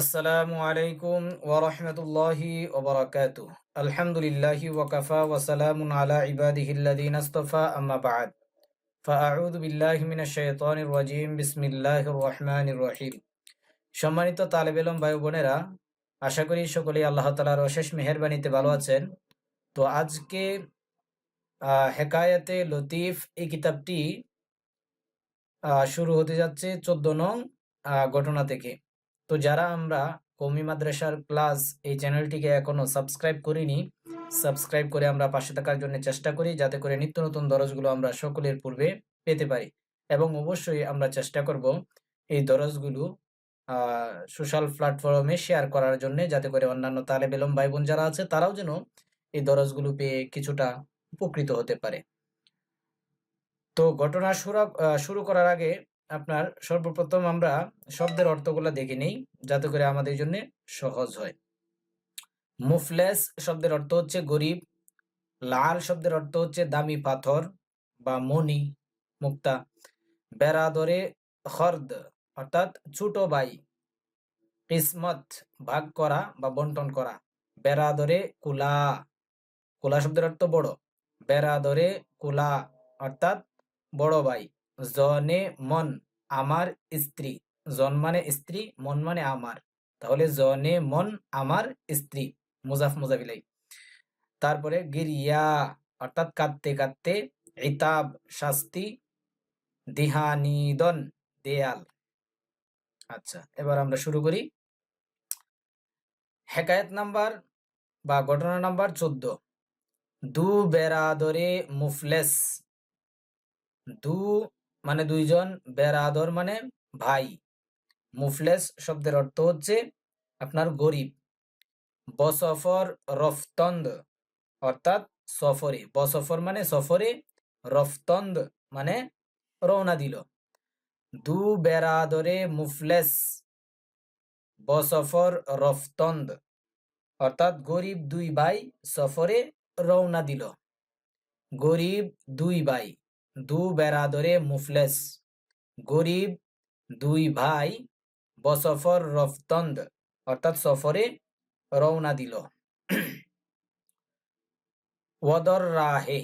আসসালামু আলাইকুম ওরহমতুল্লাহি ওবরাকাতু আলহামদুলিল্লাহি ওয়াকাফা ওয়াসালামুন আলা সম্মানিত তালেব ইলম ভাই বোনেরা, আশা করি সকলেই আল্লাহ তাআলার অশেষ মেহেরবানিতে ভালো আছেন। তো আজকে হেকায়াতে লতিফ এই কিতাবটি শুরু হতে যাচ্ছে চোদ্দ নং ঘটনা থেকে। তো যারা আমরা কৌমি মাদ্রাসার ক্লাস এই চ্যানেলটিকে এখনও সাবস্ক্রাইব করিনি, সাবস্ক্রাইব করে আমরা পাশে থাকার জন্য চেষ্টা করি যাতে করে নিত্য নতুন দরজগুলো আমরা সকলের পূর্বে পেতে পারি। এবং অবশ্যই আমরা চেষ্টা করব এই দরজগুলো সোশ্যাল প্ল্যাটফর্মে শেয়ার করার জন্য যাতে করে অন্যান্য তালেব এলম ভাই বোন যারা আছে তারাও যেন এই দরজগুলো পেয়ে কিছুটা উপকৃত হতে পারে। তো ঘটনা শুরু করার আগে আপনার সর্বপ্রথম আমরা শব্দের অর্থগুলো দেখে নেই, যাতে করে আমাদের জন্য সহজ হয়। মুফলেস শব্দের অর্থ হচ্ছে গরিব, লাল শব্দের অর্থ হচ্ছে দামি পাথর বা মনি মুক্তা। বেরাদরে খর্দ, অর্থাৎ ছোট ভাই। কিসমত, ভাগ করা বা বন্টন করা। বেরাদরে কুলা কুলা শব্দের অর্থ বড়। বেরাদরে কুলা, অর্থাৎ বড় ভাই। জনে মন আমার স্ত্রী। জন মানে স্ত্রী, মন মানে আমার। তাহলে জনে মন আমার স্ত্রী। মুজাফ মুজাফিলাই। তারপরে গিরিয়া, অর্থাৎ কাঁদতে কাঁদতে ইতাব, শাস্তি দিহানিদন দেয়াল। আচ্ছা এবার আমরা শুরু করি। হেকায়ত নাম্বার বা ঘটনা নাম্বার চোদ্দ। দু বেরাদরে মুফলেস। দু মানে দুইজন বেরাদর মানে ভাই। মুফলেস শব্দের অর্থ হচ্ছে আপনার গরিব। বসফর রফতন্দ, অর্থাৎ সফরে। বসফর মানে সফরে, রফতন্দ মানে রওনা দিল। দু বেরাদরে মুফলেস, বসফর রফতন্দ, অর্থাৎ গরিব দুই ভাই সফরে রওনা দিল। গরিব দুই ভাই। দু বেরাদরে মুফলেস, গরিব দুই ভাই বসফর রফতন্দ, অর্থাৎ সফরে রওনা দিল। ওদর রাহে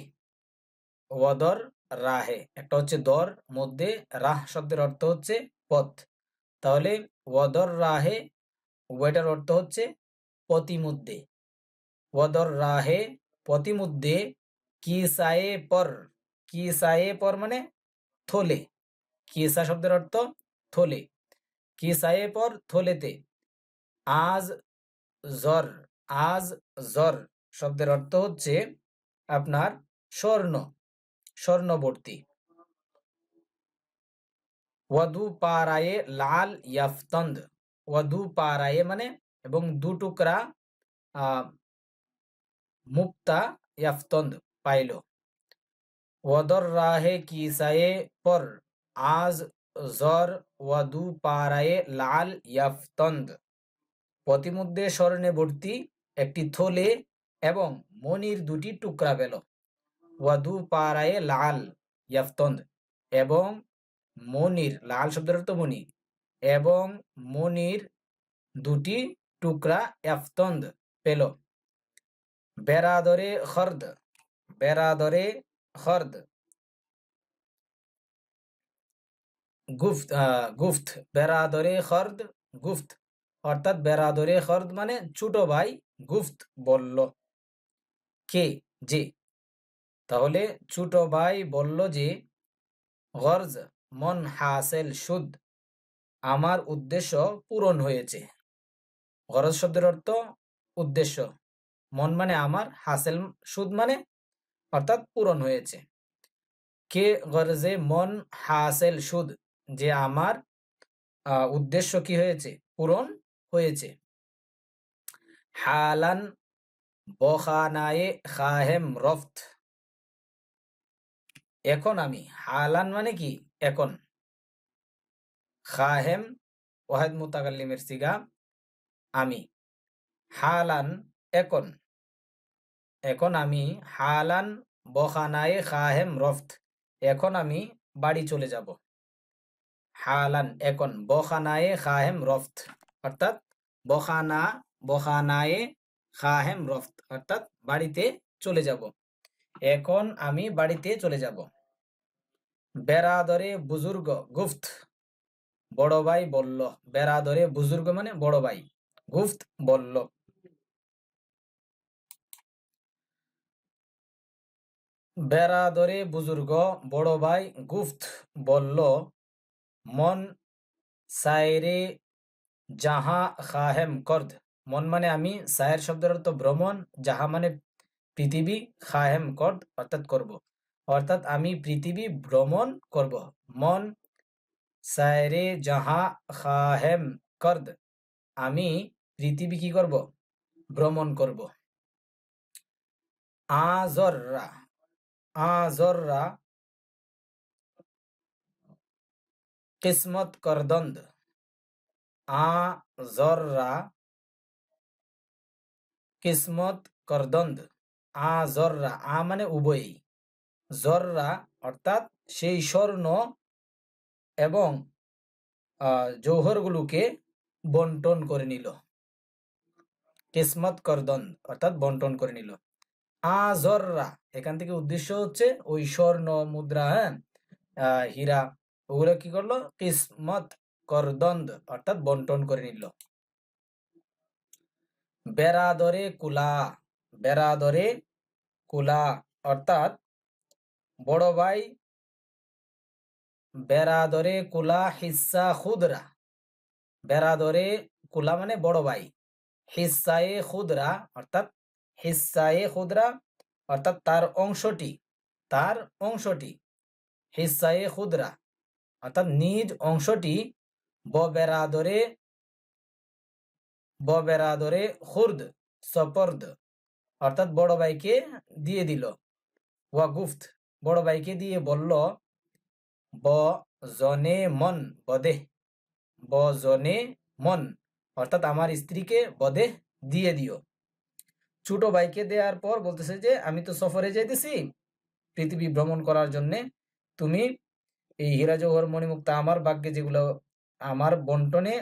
ওদর রাহে, একটা হচ্ছে দর, মধ্যে রাহ শব্দের অর্থ হচ্ছে পথ। তাহলে ওদর রাহে উভয়টার অর্থ হচ্ছে পতিমধ্যে ওদর রাহে পতিমধ্যে কিসায়ে পর। কিসায়ে পর মানে থলে। কিসা শব্দের অর্থ থলে। কিসায়ে পর থলেতে। আজ জর আজ জর শব্দের অর্থ হচ্ছে আপনার স্বর্ণ, স্বর্ণবর্তী। ওয়াদু পারায়ে লাল ইয়াফতন্দ। ওয়াদু পারায়ে মানে এবং দু টুকরা মুক্তা ইয়াফতন্দ পাইল। ওয়াদর রাহে কিসায়ে পর, আজ জর ওয়াদু পারায়ে লাল ইয়াফতন্দ। পথিমধ্যে স্মরণে ভর্তি একটি থলে এবং মনির দুটি টুকরা পেল ওয়াদু পারায়ে লাল ইয়াফতন্দ এবং মনির লাল শব্দের অর্থ মনি এবং মনির দুটি টুকরা ইয়াফতন্দ পেল। বেরাদরে খর্দ বেরাদরে খর্দ আহ, গুফত বেরাদরে খর্দ গুফত অর্থাৎ বেরাদরে খর্দ মানে ছোট ভাই গুফত বলল কে যে۔ তাহলে ছোট ভাই বলল যে গর্জ মন হাসেল সুদ আমার উদ্দেশ্য পূরণ হয়েছে। গরজ শব্দের অর্থ উদ্দেশ্য মন মানে আমার হাসেল সুদ মানে অর্থাৎ পূরণ হয়েছে। কে গরজে মন হাসেল সুদ? যে আমার উদ্দেশ্য কি হয়েছে? পূরণ হয়েছে। হালান বখানায়ে খাহেম রফত। এখন আমি। হালান মানে কি? এখন। খাহেম ওয়াহেদ মুতাকাল্লিমের সিগা। আমি। হালান এখন। এখন আমি হালান বখানায়ে খাহেম রফত। এখন আমি বাড়ি চলে যাব। হালান, এখন বখানায়ে খাহেম রফত। অর্থাৎ বখানা, বখানায়ে খাহেম রফত। অর্থাৎ বাড়িতে চলে যাব। এখন আমি বাড়িতে চলে যাব। বেরাদরে বুজুর্গ গুফত। বড় ভাই বলল, বেরাদরে বুজুর্গ মানে বড় ভাই। গুফত বলল বেরাদরে বুজুর্গ বড় ভাই গুফত বলল, মন সাইরে জাহা খাহেম করদ। মন মানে আমি, সায়ের শব্দের অর্থ ভ্রমণ, যাহা মানে পৃথিবী খাহেম করদ অর্থাৎ করব। অর্থাৎ আমি পৃথিবী ভ্রমণ করব। মন সায়রে জাহা খাহেম করদ। আমি পৃথিবী কি করব? ভ্রমণ করব। আজররা কিসমত করদন্দ। আ জররা কিসমত করদন্দ। আ জররা আ মানে উভয়ই। জররা অর্থাৎ সেই স্বর্ণ এবং জৌহরগুলোকে বন্টন করে নিল। কিসমত করদন অর্থাৎ বন্টন করে নিল। আজররা এখান থেকে উদ্দেশ্য হচ্ছে ওই স্বর্ণ, মুদ্রা হ্যাঁ? হীরা, ওগুলো কি করল? কিসমত করদন্দ অর্থাৎ বন্টন করে নিল। বেরাদরে কুলা বেরাদরে কুলা অর্থাৎ বড় ভাই বেরাদরে কুলা হিসা খুদরা। বেরাদরে কুলা মানে বড় ভাই। হিসায়ে খুদরা অর্থাৎ হিসায়ে খুদরা, অর্থাৎ তার অংশটি তার অংশটি হিসায়ে খুদরা, অর্থাৎ নিজ অংশটি ব বেরাদরে ব বেরাদরে খুর্দ, সপর্দ, অর্থাৎ বড় ভাইকে দিয়ে দিল। ওয়া গুফত, বড় ভাইকে দিয়ে বলল, ব জনে মন, বদে, ব জনে মন, অর্থাৎ আমার স্ত্রীকে বদে দিয়ে দিও। ছোট ভাইকে দেওয়ার পর বলতেছে যে, আমি তো সফরে যাইতেছি, পৃথিবী ভ্রমণ করার জন্যে। তুমি এই হীরা জৌহর, মণিমুক্তা, আমার ভাগ্যে যেগুলো, আমার বন্টনে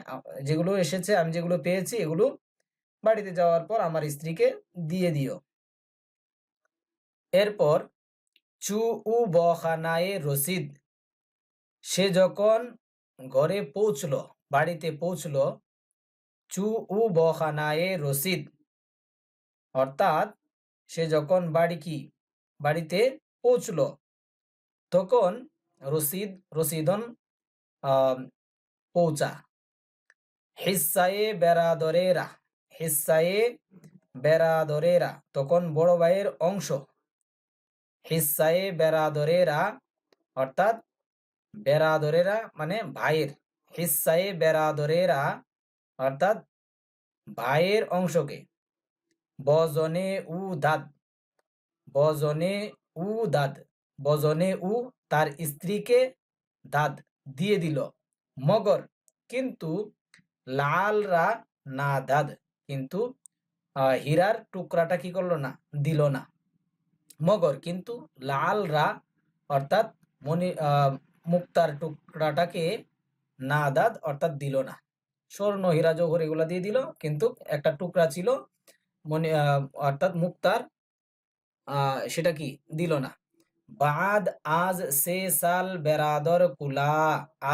যেগুলো এসেছে, আমি যেগুলো পেয়েছি, এগুলো বাড়িতে যাওয়ার পর আমার স্ত্রীকে দিয়ে দিও। এরপর, চু উ বখানায়ে রসিদ, সে যখন ঘরে পৌঁছল, বাড়িতে পৌঁছল, চু উ বখানায়ে রসিদ অর্থাৎ সে যখন বাড়ি কি? বাড়িতে পৌঁছল। তখন রসিদ, রসিদন পৌঁছা। হিসায়ে বেরাদরেরা হিসায়ে বেরাদরেরা তখন বড় ভাইয়ের অংশ। হিসায়ে বেরাদরেরা অর্থাৎ বেড়া বেরাদরেরা মানে ভাইয়ের। হিসায়ে বেরাদরেরা অর্থাৎ ভাইয়ের অংশকে। বজনে উ দাদ বজনে উ দাদ বজনে উ তার স্ত্রীকে দাদ দিয়ে দিল। মগর। কিন্তু লালরা না দাদ কিন্তু হীরার টুকরাটা কি করল না? দিল না। মগর। কিন্তু লালরা, অর্থাৎ মনি মুক্তার টুকরাটাকে না দাদ অর্থাৎ দিল না। স্বর্ণ, হীরা, জৌহর এগুলা দিয়ে দিল। কিন্তু একটা টুকরা ছিল মনে অর্থাৎ মুক্তার সেটা কি? দিল না। বাদ আজ সে সাল বেরাদর কুলা,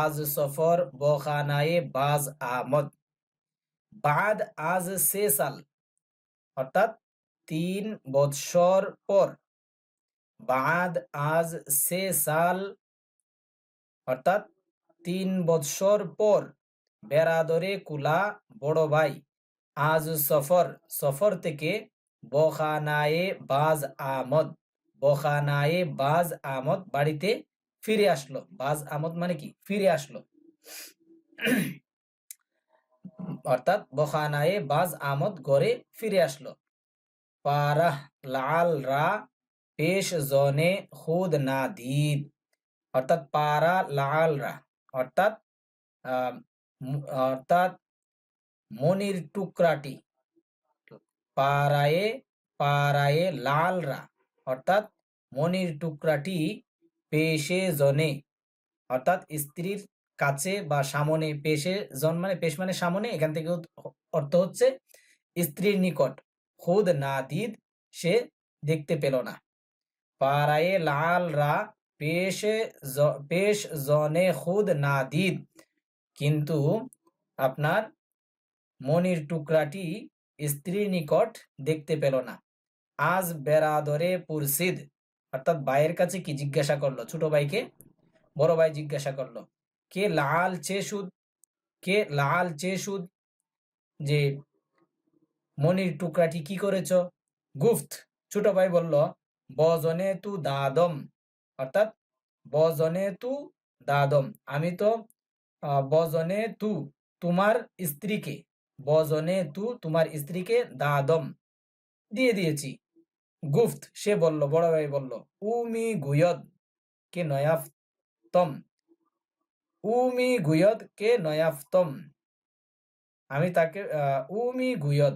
আজ সফর বখানায়ে বাজ আহমদ বাদ আজ সে সাল, অর্থাৎ তিন বৎসর পর। বাদ আজ সে সাল, অর্থাৎ তিন বৎসর পর। বেরাদরে কুলা, বড় ভাই। আজ সফর সফর থেকে বখানায়ে বাজ আমদ, বখানায়ে বাজ আমদ বাড়িতে ফিরে আসলো। বাজ আমদ মানে কি? ফিরে আসলো। অর্থাৎ বখানায়ে বাজ আমদ ঘরে ফিরে আসলো। পারাহ লাল রা পেশ জনে খুদ নাদিদ অর্থাৎ পারা লাল রা। অর্থাৎ অর্থাৎ মনির টুকরাটি। পারায়ে পারায়ে লালরা। অর্থাৎ মনির টুকরাটি পেশে জনে। অর্থাৎ স্ত্রীর কাছে বা সামনে পেশে জন মানে পেশ মানে সামনে, এখান থেকে অর্থ হচ্ছে স্ত্রীর নিকট। খুদ নাদিদ সে দেখতে পেল না। পারায়ে লাল রা পেশে পেশ জনে খুদ নাদিদ কিন্তু আপনার মনির টুকরাটি স্ত্রীর নিকট দেখতে পেল না। আজ বেরাদরে পুরসিদ অর্থাৎ ভাইয়ের কাছে কি জিজ্ঞাসা করল? ছোট ভাইকে? বড় ভাই জিজ্ঞাসা করল, কে লাল চে সুদ কে লাল চে সুদ যে মনির টুকরাটি কি করেছ? গুফত ছোট ভাই বলল, বজনে তু দাদম। অর্থাৎ, বজনে তু দাদম। আমি তো বজনে তু, তোমার স্ত্রীকে। বজনে তু তোমার স্ত্রীকে দাদম দিয়ে দিয়েছি। গুফত সে বলল, বড় ভাই বলল, উমি গুয়দ কে নয়াফতম? উমি গুয়দ কে নয়াফতম? আমি তাকে উমি গুয়দ।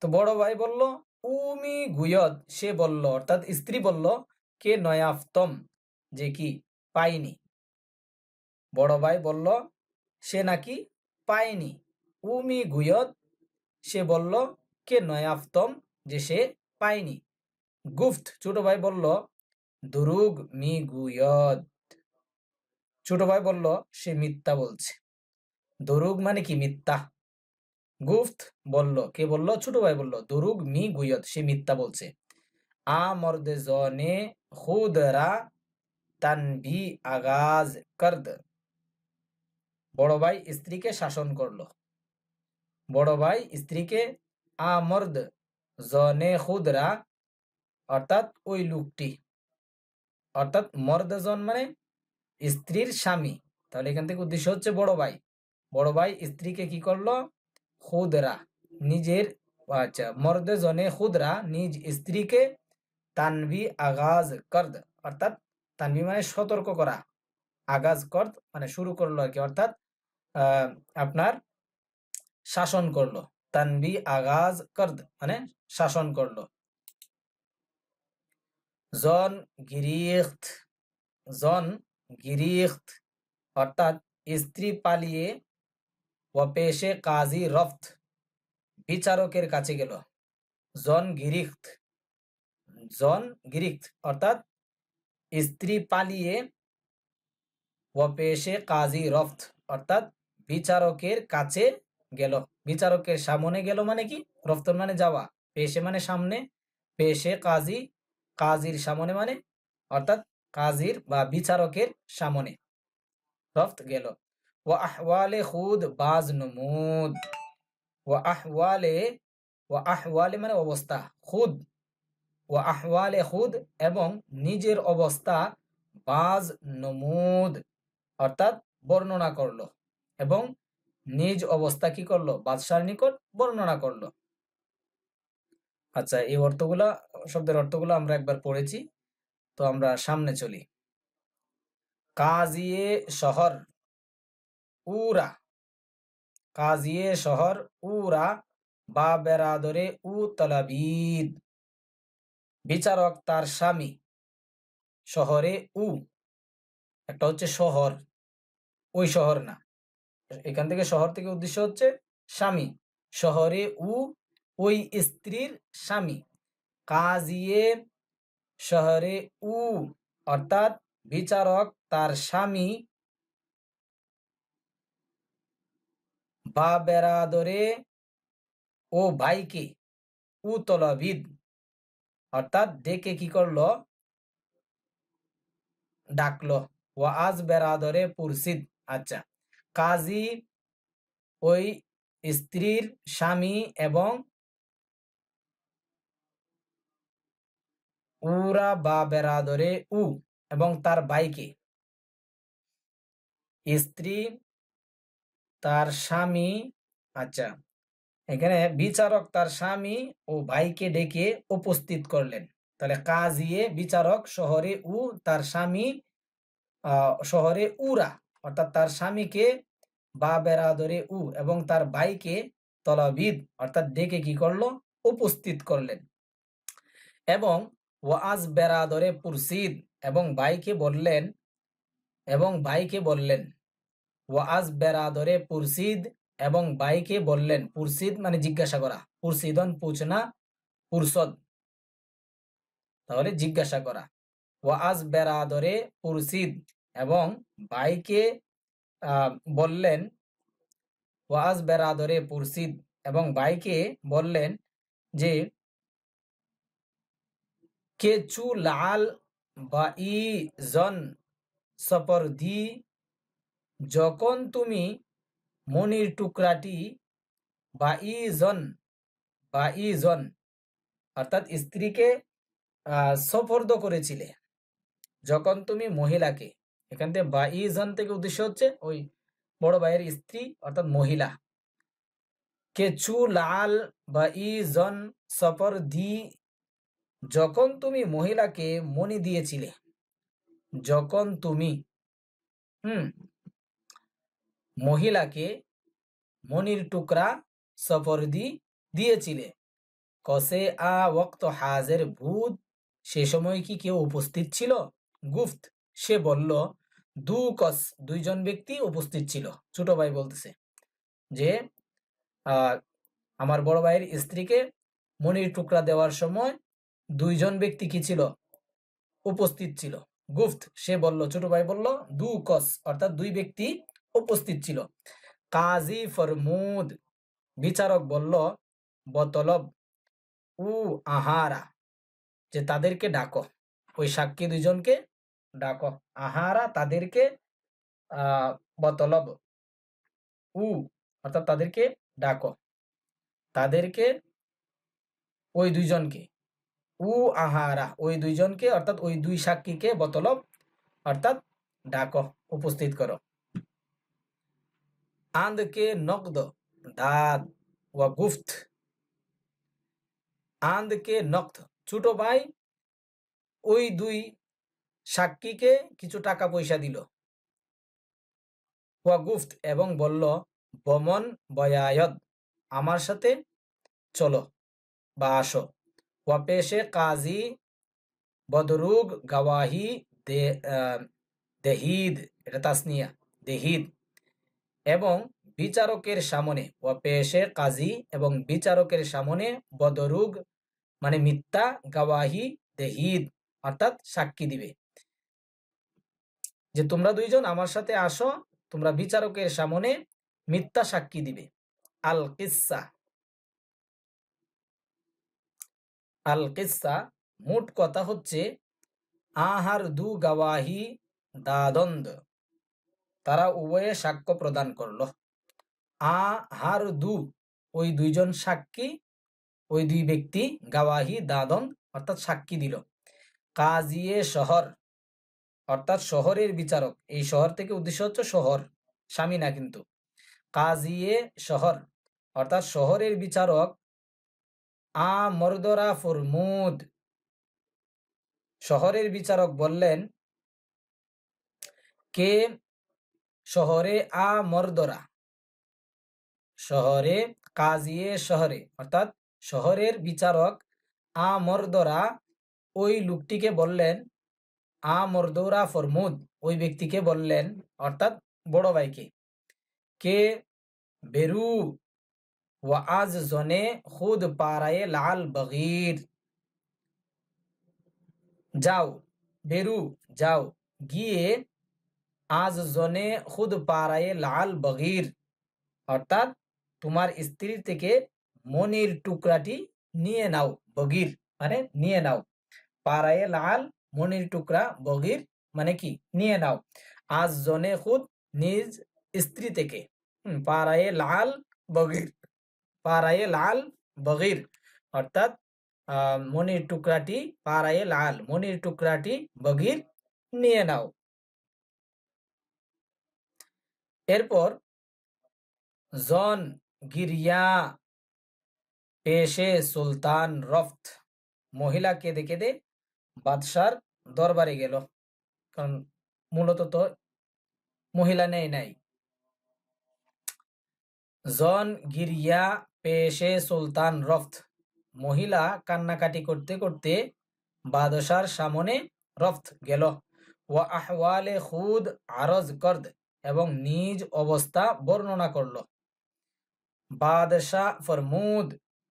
তো বড় ভাই বলল, উমি গুয়দ, সে বলল, অর্থাৎ স্ত্রী বলল, কে নয়াফতম? যে কি? পাইনি। বড় ভাই বলল, সে নাকি পায়নি উমি গুয়দ সে বলল, কে নয়াফতম যে সে পায়নি? গুফত, ছোট ভাই বলল, দুরুগ মি গুয়দ ছোট ভাই বলল, সে মিথ্যা বলছে। দরুগ মানে কি মিথ্যা? গুফত বলল, কে বলল? ছোট ভাই বলল, দরুগ মি গুয়দ সে মিথ্যা বলছে। আ মর্দে জনে খুদরা তানভি আগাজ করদ। বড় ভাই স্ত্রীকে শাসন করল। বড় ভাই স্ত্রীকে আ মর্দ জনে খুদরা, অর্থাৎ ওই লোকটি। অর্থাৎ মর্দ জন মানে স্ত্রীর স্বামী। তাহলে এখান থেকে উদ্দেশ্য হচ্ছে বড় ভাই। বড় ভাই স্ত্রীকে কি করল? খুদরা। নিজের আচ্ছা মর্দে জনে খুদরা নিজ স্ত্রীকে তানবি আগাজ করদ, অর্থাৎ তানবি মানে সতর্ক করা। আগাজ কর্দ মানে শুরু করল আর কি, অর্থাৎ আপনার শাসন করল। তানবি আগাজ কর্দ মানে শাসন করল। জন গিরিখত জন গিরিখত অর্থাৎ স্ত্রী পালিয়ে ও পেশে কাজী রফত বিচারকের কাছে গেল। জন গিরিখত জন গিরিখত, অর্থাৎ স্ত্রী পালিয়ে ও পেশে কাজী রফত, অর্থাৎ বিচারকের কাছে গেল। বিচারকের সামনে গেল মানে কি? রফতন মানে যাওয়া, পেশে মানে সামনে, পেশে কাজী, কাজীর সামনে মানে অর্থাৎ কাজীর বা বিচারকের সামনে। রফত গেল। ও আহওয়ালে খুদ বাজ নমুদ। ও আহওয়ালে ও আহওয়ালে মানে অবস্থা, খুদ। ও আহওয়ালে খুদ এবং নিজের অবস্থা বাজ নমুদ, অর্থাৎ বর্ণনা করল। এবং নিজ অবস্থা কি করল? বাদশার নিকট বর্ণনা করল। আচ্ছা এই অর্থগুলা, শব্দের অর্থগুলো আমরা একবার পড়েছি, তো আমরা সামনে চলি। কাজিয়ে শহর, উরা। কাজিয়ে শহর, উরা, বা বেরাদরে উ তলাবিদ। বিচারক তার স্বামী, শহরে উ। একটা হচ্ছে শহর, ওই শহর না। এখান থেকে শহর থেকে উদ্দেশ্য হচ্ছে স্বামী। শহরে উ, ওই স্ত্রীর স্বামী। কাজিয়ে শহরে উ, অর্থাৎ বিচারক তার স্বামী বা বেরাদরে ও ভাইকে উ তলবিদ অর্থাৎ ডেকে কি করল? ডাকলো। ও আজ বেরাদরে পুরসিদ। আচ্ছা। কাজী ওই স্ত্রীর স্বামী এবং উরা বা বেরাদরে উ এবং তার বাইকে স্ত্রী, তার স্বামী আচ্ছা এখানে বিচারক তার স্বামী ও ভাইকে ডেকে উপস্থিত করলেন। তাহলে কাজিয়ে বিচারক শহরে উ, তার স্বামী শহরে উরা। অর্থাৎ তার স্বামীকে বা বেরাদরে উ এবং তার ভাইকে তলাবিদ, অর্থাৎ ডেকে কি করল? উপস্থিত করলেন। এবং ওয়াজ বেরাদরে পুরসিদ এবং ভাইকে বললেন, এবং ভাইকে বললেন, ওয়াজ বেরাদরে পুরসিদ এবং ভাইকে বললেন, পুরসিদ মানে জিজ্ঞাসা করা, পুরসিদন পুছনা, পুরসদ। তাহলে জিজ্ঞাসা করা, ওয়াজ বেরাদরে পুরসিদ এবং ভাইকে বললেন, ওয়াজ বেরাদরে পুরসিদ। এবং ভাইকে বললেন যে, কেচু লাল বা ই জন সপরদি যখন তুমি মনির টুকরাটি বা ই জন বা ই জন, অর্থাৎ স্ত্রীকে সফর্দ করেছিলে, যখন তুমি মহিলাকে। এখান থেকে বা ই জন থেকে উদ্দেশ্য হচ্ছে ওই বড় ভাইয়ের স্ত্রী অর্থাৎ মহিলা। কেচু, লাল বা ই জন সফর দি, যখন তুমি মহিলাকে মনি দিয়েছিলে, যখন তুমি, হুম, মহিলাকে মনির টুকরা সফরদি দিয়েছিলে, কসে আ ওক্ত হাজের ভূত, সে সময় কি কেউ উপস্থিত ছিল? গুফত সে বলল দু কস, দুইজন ব্যক্তি উপস্থিত ছিল। ছোট ভাই বলতেছে যে আমার বড় ভাইয়ের স্ত্রীকে মনির টুকরা দেওয়ার সময় দুইজন ব্যক্তি কি ছিল? উপস্থিত ছিল। গুফত সে বলল, ছোট ভাই বলল, দু কস, অর্থাৎ দুই ব্যক্তি উপস্থিত ছিল। কাজী ফরমুদ, বিচারক বলল, বতলব, উ আহারা, যে তাদেরকে ডাকো। ওই সাক্ষী দুইজনকে ডাকো। আহারা তাদেরকে বতলব। উ, অর্থাৎ তাদেরকে ডাকো। তাদেরকে, ওই দুইজনকে। উ, আহারা, ওই দুইজনকে, অর্থাৎ ওই দুই সাক্ষীকে বতলব, অর্থাৎ ডাকো, উপস্থিত করো। আন্দকে নকদ দাদ ওয়া গুফত। আন্দকে নকদ ছোট ভাই, ওই দুই সাক্ষীকে কিছু টাকা পয়সা দিল। গুফত এবং বলল বমন বয়ায়দ আমার সাথে চলো বা আসো। পেশে কাজী বদরুগ গাওয়াহি দেহিদ, এটা তাসনিয়া, দেহিদ এবং বিচারকের সামনে পেশে কাজী এবং বিচারকের সামনে বদরুগ মানে মিথ্যা গাওয়াহি দেহিদ অর্থাৎ সাক্ষী দিবে। যে তোমরা দুইজন আমার সাথে আসো, তোমরা বিচারকের সামনে মিথ্যা সাক্ষী দিবে। আল কিসা আল কিসা মোট কথা হচ্ছে, আহার দু গাওয়াহি দাদন্দ তারা উভয়ে সাক্ষ্য প্রদান করল। আহার দু, ওই দুইজন সাক্ষী, ওই দুই ব্যক্তি গাওয়াহি দাদন অর্থাৎ সাক্ষী দিল। কাজিয়ে শহর। অর্থাৎ শহরের বিচারক। এই শহর থেকে উদ্দেশ্য হচ্ছে শহর, স্বামী না কিন্তু। কাজিয়ে শহর। অর্থাৎ শহরের বিচারক আ মর্দরা ফরমুদ শহরের বিচারক বললেন, কে শহরে আ মর্দরা? শহরে কাজিয়ে শহরে। অর্থাৎ শহরের বিচারক আ মর্দরা ওই লোকটিকে বললেন আ মর্দৌরা ফরমুদ ওই ব্যক্তিকে বললেন, অর্থাৎ বড় ভাইকে, কে বেরু? ওয়াজ জনে খুদ পারায়ে লাল বগির। যাও, বেরু, যাও। গিয়ে আজ জনে খুদ পারায়ে লাল বগির। অর্থাৎ তোমার স্ত্রী থেকে মনির টুকরাটি নিয়ে নাও, বগির মানে নিয়ে নাও। পারায়ে লাল মনির টুকরা বগির মানে কি? নিয়ে নাও। আজ জনে খুদ নিজ স্ত্রী থেকে। পারায়ে লাল বগির। পারায়ে লাল বগির। অর্থাৎ মনির টুকরাটি পারায়ে লাল, মনির টুকরাটি বগির নিয়ে নাও। এরপর জন গিরিয়া পেশে সুলতান রফত। মহিলা কেঁদে কেঁদে বাদশার দরবারে গেল। কারণ মূলত তো মহিলা নেই নাই। জন গিরিয়া পেশে সুলতান রফত। মহিলা কান্নাকাটি করতে করতে বাদশার সামনে রফত গেল। ওয়া আহওয়ালে খুদ আরজ করদ এবং নিজ অবস্থা বর্ণনা করল। বাদশাহ ফরমুদ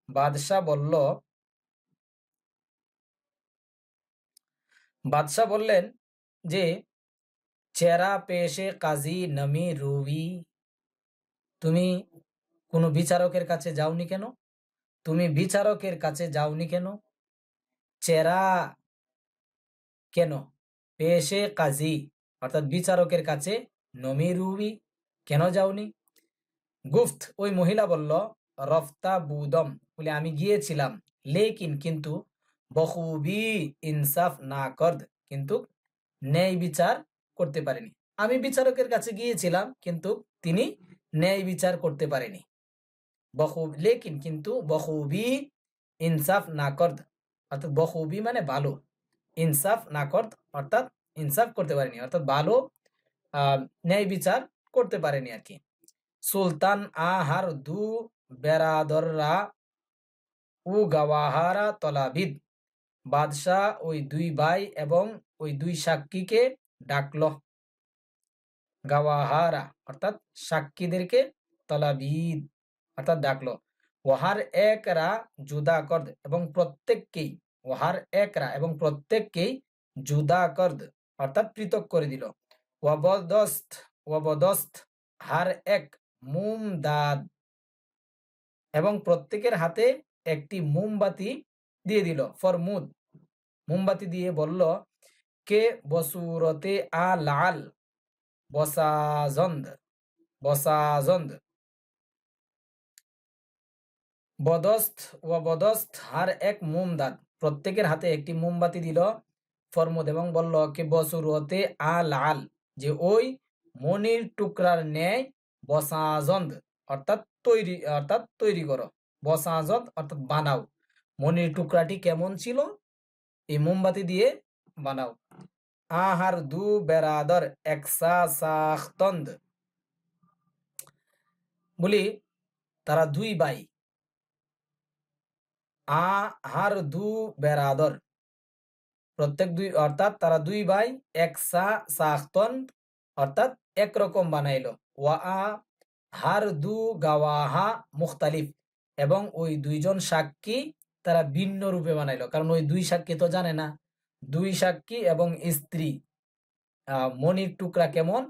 বাদশাহ বলল বাদশাহ বললেন যে, চেরা পেশে কাজী নমি রুবি। তুমি কোনো বিচারকের কাছে যাওনি কেন? তুমি বিচারকের কাছে যাওনি কেন? চেরা কেন? পেশে কাজী, অর্থাৎ বিচারকের কাছে নমি রুবি কেন যাওনি? গুফত ওই মহিলা বলল রফতা বুদম বলে, আমি গিয়েছিলাম লেকিন, কিন্তু বখুবি ইনসাফ না করদ কিন্তু ন্যায় বিচার করতে পারেনি। আমি বিচারকের কাছে গিয়েছিলাম, কিন্তু তিনি ন্যায় বিচার করতে পারেনি। বখুব, লেকিন, কিন্তু বখুবি ইনসাফ না করদ অর্থাৎ বখুবি মানে ভালো। ইনসাফ না করদ অর্থাৎ ইনসাফ করতে পারেনি, অর্থাৎ ভালো ন্যায় বিচার করতে পারেনি আর কি। সুলতান আহার দু বেরাদররা উ গাওয়াহারা তলাবিদ। বাদশাহ ওই দুই ভাই এবং ওই দুই সাক্ষীকে ডাকল। গাওয়াহারা, অর্থাৎ সাক্ষীদেরকে তলাবিদ, অর্থাৎ ডাকলো। ওহার একরা জুদা কর্দ এবং প্রত্যেককেই, ওহার একরা এবং প্রত্যেককেই জুদা কর্দ, অর্থাৎ পৃথক করে দিল। ওয়াবদস্ত ওয়াবদস্ত, হার এক মুম দাদ এবং প্রত্যেকের হাতে একটি মোমবাতি দিয়ে দিল, ফরমুদ। মোমবাতি দিয়ে বলল, কে বসুরতে আ লাল? বসাজন্দ বসাজন্দ। বদস্ত ও বদস্ত হার এক মোমদাদ প্রত্যেকের হাতে একটি মোমবাতি দিল ফরমুদ এবং বলল, কে বসুরতে আ লাল? যে ওই মনির টুকরার ন্যায় বসাজন্দ, অর্থাৎ তৈরি অর্থাৎ তৈরি করো। বসাজত অর্থাৎ বানাও। মনির টুকরাটি কেমন ছিল? এই মোমবাতি দিয়ে বানাও। আহার দু বেরাদর একসা সাখতন্দ বলি, তারা দুই ভাই আহার দু বেরাদর। প্রত্যেক দুই, অর্থাৎ তারা দুই ভাই একসা সাখতন অর্থাৎ একরকম বানাইলো। ওয়া হার দু গাওয়াহা মুখতালিফ এবং ওই দুইজন সাক্ষী তারা ভিন্ন রূপে বানাইলো। কারণ ওই দুই সাক্ষী তো জানে না। দুই সাক্ষী এবং স্ত্রী। মনির টুকরা কেমন?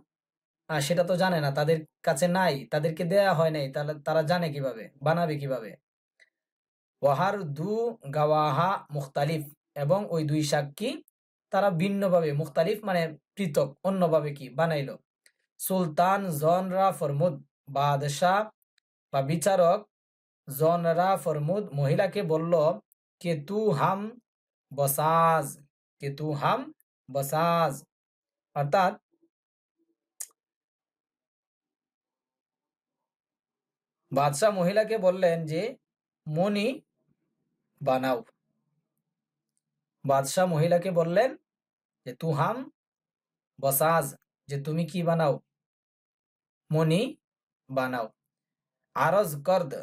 সেটা তো জানে না। তাদের কাছে নাই। তাদেরকে দেয়া হয় নাই। তাহলে তারা জানে কীভাবে? বানাবে কীভাবে? ওয়াহার দু গাওয়াহা মুখতালিফ এবং ওই দুই সাক্ষী তারা ভিন্নভাবে, মুখতালিফ মানে পৃথক, অন্যভাবে কি? বানাইলো। সুলতান জনরা ফরমুদ, বাদশাহ বা বিচারক জনরা ফরমুদ, মহিলাকে বলল, কে তু হাম বসাজ, কে তু হাম বসাজ। অর্থাৎ বাদশাহ মহিলাকে বললেন যে মনি বানাও। বাদশাহ মহিলাকে বললেন যে, তু হাম বসাজ, যে তুমি কি বানাও? মনি বানাও। আরজ করদ।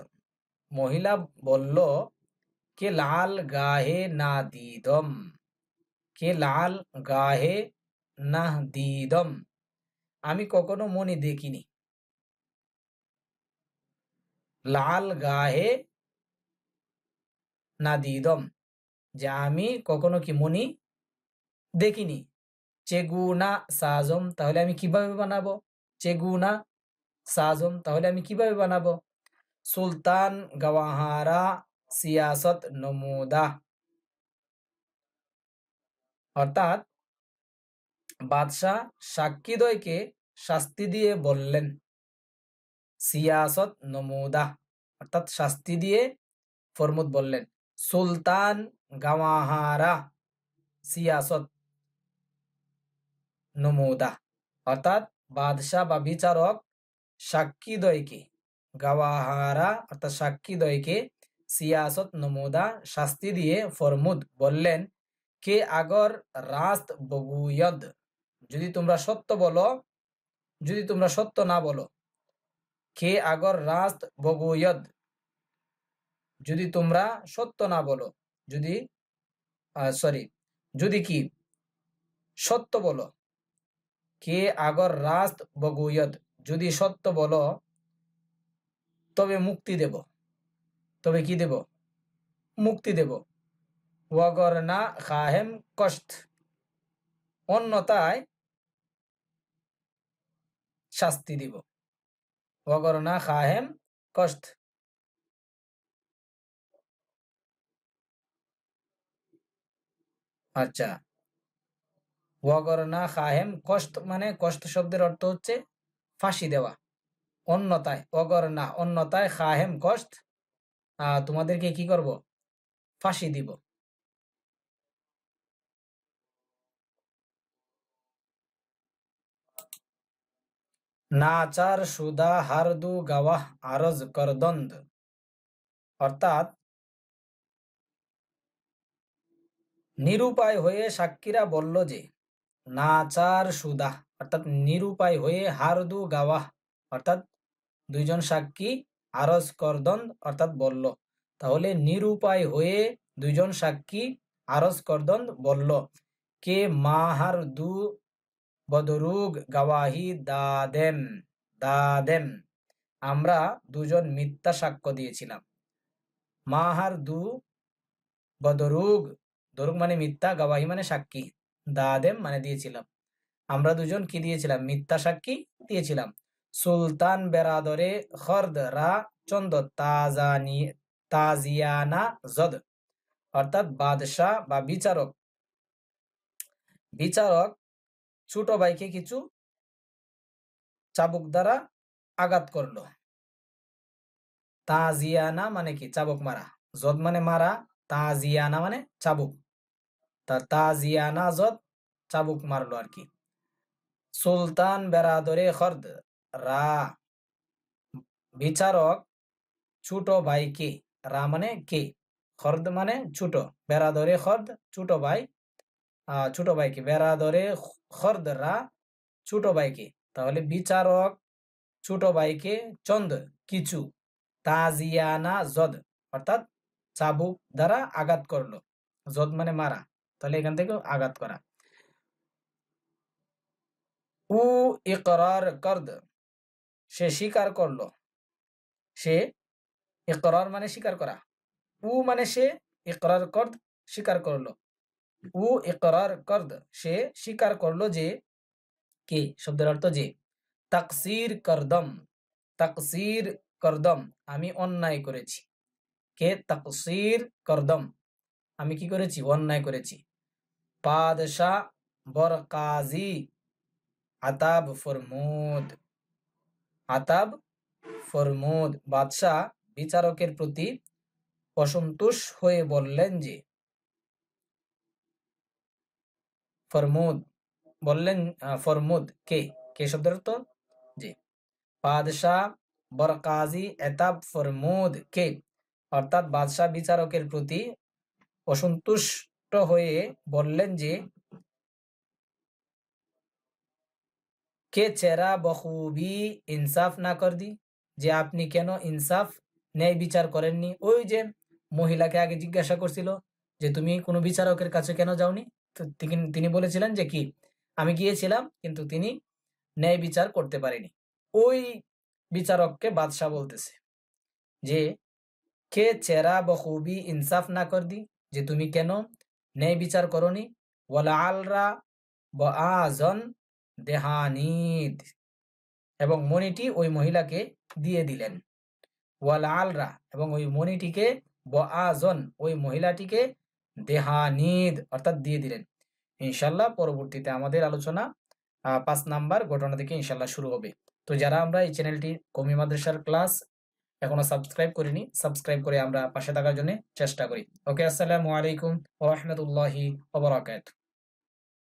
মহিলা বলল, কে লাল গাহে না দিদম? কে লাল গাহে না দিদম? আমি কখনো মনি দেখিনি। লাল গাহে না দিদম? যে আমি কখনো কি মনি দেখিনি। চেগুনা সাজম, তাহলে আমি কীভাবে বানাবো? চেগুনা সাজম, তাহলে আমি কীভাবে বানাবো? সুলতান গওয়াহারা সিয়াসত নমুদা অর্থাৎ বাদশাহ সাক্ষীদ্বয়কে শাস্তি দিয়ে বললেন সিয়াসত নমুদা অর্থাৎ শাস্তি দিয়ে ফরমুদ বললেন সুলতান গাওয়াহারা সিয়াসত নমুদা অর্থাৎ বাদশাহ বা বিচারক সাক্ষীদ্বয়কে গাওয়াহারা অর্থাৎ সাক্ষীদ্বয়কে সিয়াসত, নমুদা, শাস্তি দিয়ে ফরমুদ বললেন, কে আগর রাস্ত বগুয়দ? যদি তোমরা সত্য বলো, যদি তোমরা সত্য না বলো, কে আগর রাস্ত বগুয়দ? যদি তোমরা সত্য না বলো, যদি সরি, যদি কি সত্য বলো, কে আগর রাস্ত বগুয়ত যদি সত্য বলো তবে মুক্তি দেব। তবে কি দেব? মুক্তি দেব। ওয়াগর না খাহেম কষ্ট। অন্যতায় শাস্তি দিব। ওয়াগর না খাহেম কষ্ট। আচ্ছা। ওয়াগর না খাহেম কষ্ট মানে কষ্ট শব্দের অর্থ হচ্ছে ফাঁসি দেওয়া। অন্যতায়, অগর না, অন্যতায় খাহেম কষ্ট তোমাদেরকে কি করব? ফাঁসি দিব। নাচার সুদা হারদু গাওয়াহ আরজ করদন্দ অর্থাৎ, নিরুপায় হয়ে সাক্ষীরা বলল যে, নাচার সুদা, অর্থাৎ নিরুপায় হয়ে হারদু গাওয়াহ, অর্থাৎ দুইজন সাক্ষী আরজ করদন অর্থাৎ বলল। তাহলে নিরুপায় হয়ে দুইজন সাক্ষী আরজ করদন বলল, কে মাহার দু বদরুগ গাওয়াহি দাদেম দাদেম আমরা দুজন মিথ্যা সাক্ষ্য দিয়েছিলাম। মাহার দু বদরুগ, দরুগ মানে মিথ্যা, গাওয়াহি মানে সাক্ষী দাদেম মানে দিয়েছিলাম। আমরা দুজন কি দিয়েছিলাম? মিথ্যা সাক্ষী দিয়েছিলাম। সুলতান বেরাদরে খর্দ রা চন্দ তাজানি, তাজিয়ানা জদ, অর্থাৎ বাদশাহ বা বিচারক। বিচারক ছোট ভাইকে কিছু চাবুক দ্বারা আঘাত করল। তাজিয়ানা মানে কি? চাবুক মারা। জদ মানে মারা, তাজিয়ানা মানে চাবুক। তা তাজিয়ানা, জদ চাবুক মারলো আর কি। সুলতান বেরাদরে খর্দ রা। বিচারক ছোট ভাই কে? রা মানে কে? খর্দ মানে ছোট। বেরাদরে খর্দ, ছোট ভাই ছোট ভাইকে বেরাদরে খর্দ, রা, ছোট ভাইকে তাহলে বিচারক ছোট ভাইকে চন্দ, কিছু। তাজিয়ানা, জদ। অর্থাৎ চাবুক দ্বারা আঘাত করল। জদ মানে মারা। তাহলে এখান থেকে আঘাত করা। উ, ইকরার করদ। সে স্বীকার করল। সে ইকরার মানে স্বীকার করা। উ মানে সে ইকরার কর্দ স্বীকার করল। উ ইকরার করদ সে স্বীকার করল যে, কে? শব্দের অর্থ যে। তাকসির করদম। তাকসির করদম। আমি অন্যায় করেছি। কে? তাকসির করদম। আমি কি করেছি? অন্যায় করেছি। পাদশাহ বরকাজি। আতাব ফরমুদ। আতাব ফরমুদ বাদশাহ বিচারকের প্রতি অসন্তোষ হয়ে বললেন যে, ফরমুদ বললেন ফরমুদ কে? কে শব্দের অর্থ? জি। বাদশাহ বরকাজি এতাব ফরমুদ কে? অর্থাৎ বাদশাহ বিচারকের প্রতি অসন্তুষ্ট হয়ে বললেন যে কে চেরা বখুবি ইনসাফ না কর দি যে আপনি কেন ইনসাফ, ন্যায় বিচার করেননি? ওই যে মহিলাকে আগে জিজ্ঞাসা করছিল যে, তুমি কোনো বিচারকের কাছে কেন যাওনি? তিনি বলেছিলেন যে, কি? আমি গিয়েছিলাম, কিন্তু তিনি ন্যায় বিচার করতে পারেনি। ওই বিচারককে বাদশাহ বলতেছে যে, কে চেরা বখুবি ইনসাফ না কর দি যে তুমি কেন ন্যায় বিচার করনি? ওয়ালা আলরা ব আজন দেহানিদ এবং মণিটি ওই মহিলাকে দিয়ে দিলেন। ওয়াল আলরা এবং ওই মণিটিকে ব ওই মহিলাটিকে দেহানিদ অর্থাৎ দিয়ে দিলেন। ইনশাল্লাহ পরবর্তীতে আমাদের আলোচনা পাঁচ নাম্বার ঘটনা থেকে ইনশাল্লাহ শুরু হবে। তো যারা আমরা এই চ্যানেলটি কমি মাদ্রাসার ক্লাস এখনও সাবস্ক্রাইব করিনি, সাবস্ক্রাইব করে আমরা পাশে থাকার জন্য চেষ্টা করি। ওকে, আসসালামু আলাইকুম ওরহমতুল্লাহি ওবরাকাত